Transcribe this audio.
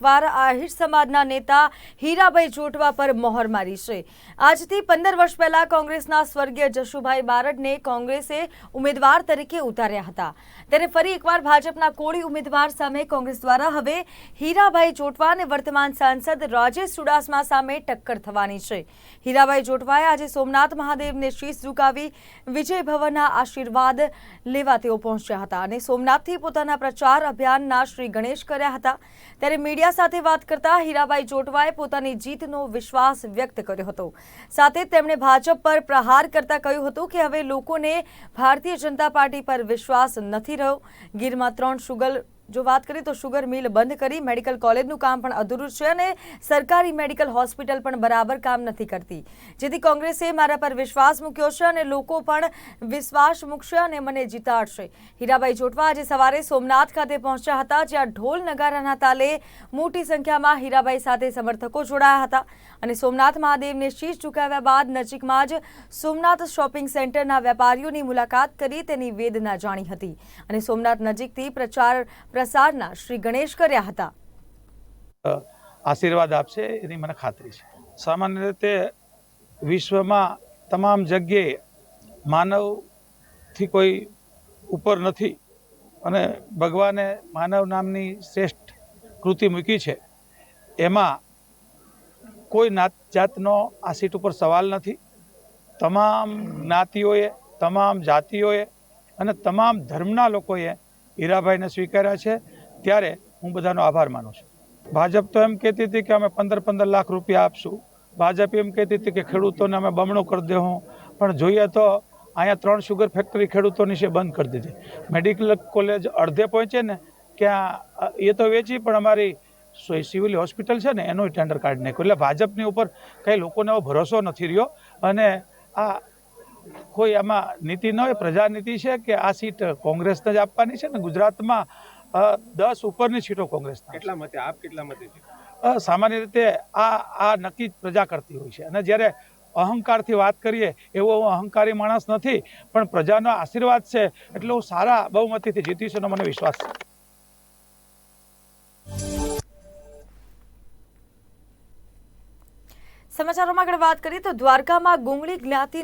દ્વારા આહિર સમાજના નેતા હીરાભાઈ જોટવા પર મોહર મારી છે. આજથી પંદર વર્ષ પહેલા કોંગ્રેસના સ્વર્ગીય જશુભાઈ બારડને કોંગ્રેસે ઉમેદવાર તરીકે ઉતાર્યા હતા. ત્યારે ફરી એકવાર ભાજપના કોળી ઉમેદવાર સામે કોંગ્રેસ દ્વારા હવે હીરાભાઈ જોટવા અને વર્તમાન સાંસદ રાજેશ ચુડાસમા સામે ટક્કર થવાની છે. હીરાભાઈ જોટવાએ આજે સોમનાથ મહાદેવને શીશ ઝુકાવી વિજય ભવનના આશીર્વાદ લેવા તેઓ પહોંચ્યા હતા અને સોમનાથથી પોતાના પ્રચાર અભિયાનના શ્રી ગણેશ કર્યા હતા. ત્યારે મીડિયા સાથે વાત કરતા હીરાબાઈ જોટવાએ પોતાની જીતનો વિશ્વાસ વ્યક્ત કર્યો હતો. સાથે તેમણે ભાજપ પર પ્રહાર કરતા કહ્યું હતું કે હવે લોકોને ભારતીય જનતા પાર્ટી પર વિશ્વાસ નથી રહ્યો. ગીરમાં ત્રણ શુગર જો વાત કરીએ તો શુગર મિલ બંધ કરી મેડિકલ કોલેજનું કામ પણ અધૂરું છે અને સરકારી મેડિકલ હોસ્પિટલ પણ બરાબર કામ નથી કરતી. જેથી કોંગ્રેસે મારા પર વિશ્વાસ મૂક્યો છે અને લોકો પણ વિશ્વાસ મૂકશે અને મને જીતાડશે. હીરાભાઈ જોટવા આજે સવારે સોમનાથ ખાતે પહોંચ્યા હતા, જ્યાં ઢોલ નગારાના તાલે મોટી સંખ્યામાં હીરાભાઈ સાથે સમર્થકો જોડાયા હતા. અને સોમનાથ મહાદેવને શીશ ઝુકાવ્યા બાદ નજીકમાં જ સોમનાથ શોપિંગ સેન્ટરના વેપારીઓની મુલાકાત કરી તેની વેદના જાણી હતી. અને સોમનાથ નજીકથી પ્રચાર પ્રસારના શ્રી ગણેશ કર્યા હતા. આશીર્વાદ આપશે એની મને ખાતરી છે. સામાન્ય રીતે વિશ્વમાં તમામ જગ્યાએ માનવથી કોઈ ઉપર નથી અને ભગવાને માનવ નામની શ્રેષ્ઠ કૃતિ મૂકી છે. એમાં કોઈ નાત, જાતનો આ સીટ ઉપર સવાલ નથી. તમામ જ્ઞાતિઓએ, તમામ જાતિઓએ અને તમામ ધર્મના લોકોએ હીરાભાઈને સ્વીકાર્યા છે, ત્યારે હું બધાનો આભાર માનું છું. ભાજપ તો એમ કહેતી હતી કે અમે પંદર પંદર લાખ રૂપિયા આપશું. ભાજપ એમ કહેતી હતી કે ખેડૂતોને અમે બમણું કરી દેવું પણ જોઈએ તો અહીંયા ત્રણ શુગર ફેક્ટરી ખેડૂતોની છે બંધ કરી દીધી. મેડિકલ કોલેજ અડધે પહોંચે ને ક્યાં એ તો વેચી, પણ અમારી સો- સિવિલ હોસ્પિટલ છે ને એનું ટેન્ડર કાઢી નાખ્યું. એટલે ભાજપની ઉપર કંઈ લોકોને એવો ભરોસો નથી રહ્યો. અને આ કોઈ આમાં નીતિ ન હોય પ્રજાનીતિ છે કે આ સીટ કોંગ્રેસને જ આપવાની છે ને ગુજરાતમાં દસ ઉપરની સીટો કોંગ્રેસ કેટલા મતે? આપ કેટલા મતે સામાન્ય રીતે આ આ નક્કી પ્રજા કરતી હોય છે. અને જ્યારે અહંકારથી વાત કરીએ એવો હું અહંકારી માણસ નથી પણ પ્રજાનો આશીર્વાદ છે એટલે હું સારા બહુમતીથી જીતીશ એનો મને વિશ્વાસ છે. સમાચારોમાં આગળ વાત કરીએ તો દ્વારકામાં ગુંગળી જ્ઞાતિ